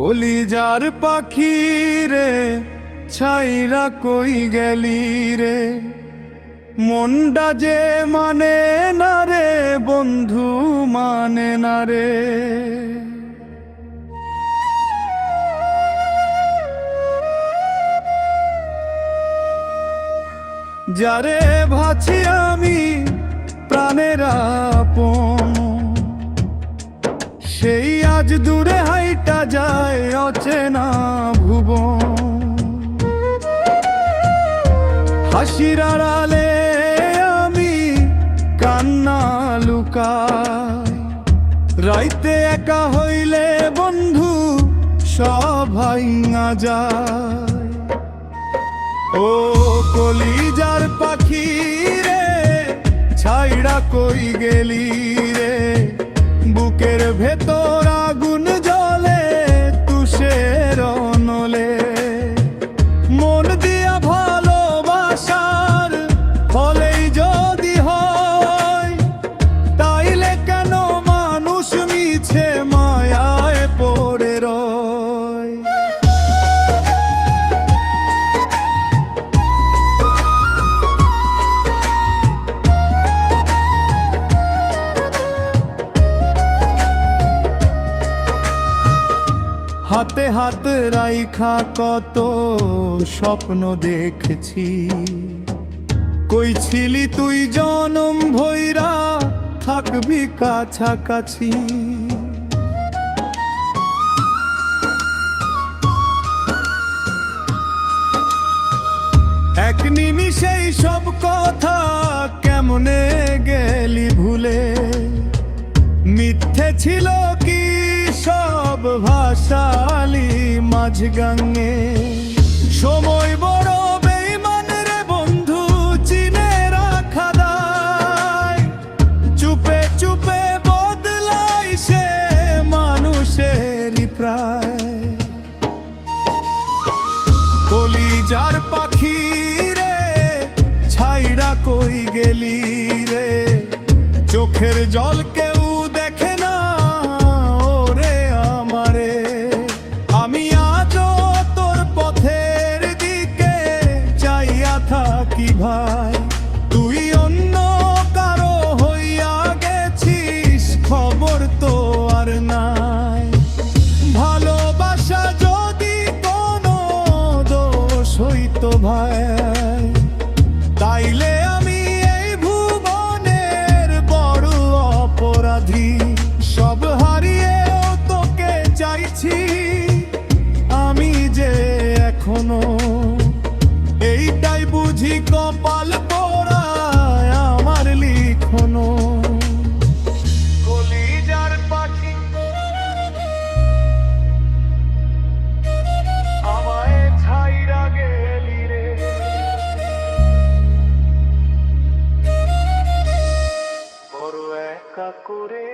কলিজার পাখি রে, ছাইরা কই গেলি রে? মনটা যে মানে না রে, বন্ধু মানে না রে? যারে ভাছি আমি প্রাণের সেই আজ দূরে হাইটা যায় অচেনা ভুবন। হাসির আড়ালে আমি কান্না লুকাই। রাইতে একা হইলে বন্ধু সব ভাইঙা যায়। ও কলিজার পাখি রে, ছাইড়া কই গেলি রে? বুকের ভেতর মায়ায় রয়। হাতে হাত রাইখা কত স্বপ্ন দেখেছি। কই ছিলি তুই জনম ভৈরা, থাকবি কাছাকাছি। সব কথা কেমনে গেলি ভুলে? মিথ্যে ছিল কি সব ভাষালি মাঝ গাঙ্গে সময় বড় বন্ধু, চিনে চুপে চুপে প্রায়। কলিজার পাখি কই গেলি রে? চোখের জল কেউ দেখে না, ওরে আমারে। আমি আজ তোর পথের দিকে চাইয়া থাকি ভাই। তুই অন্য কারও হইয়া গেছিস, খবর তো আর নাই। ভালোবাসা যদি কোনো দোষ হইতো ভাই, তাইলে দেখা করে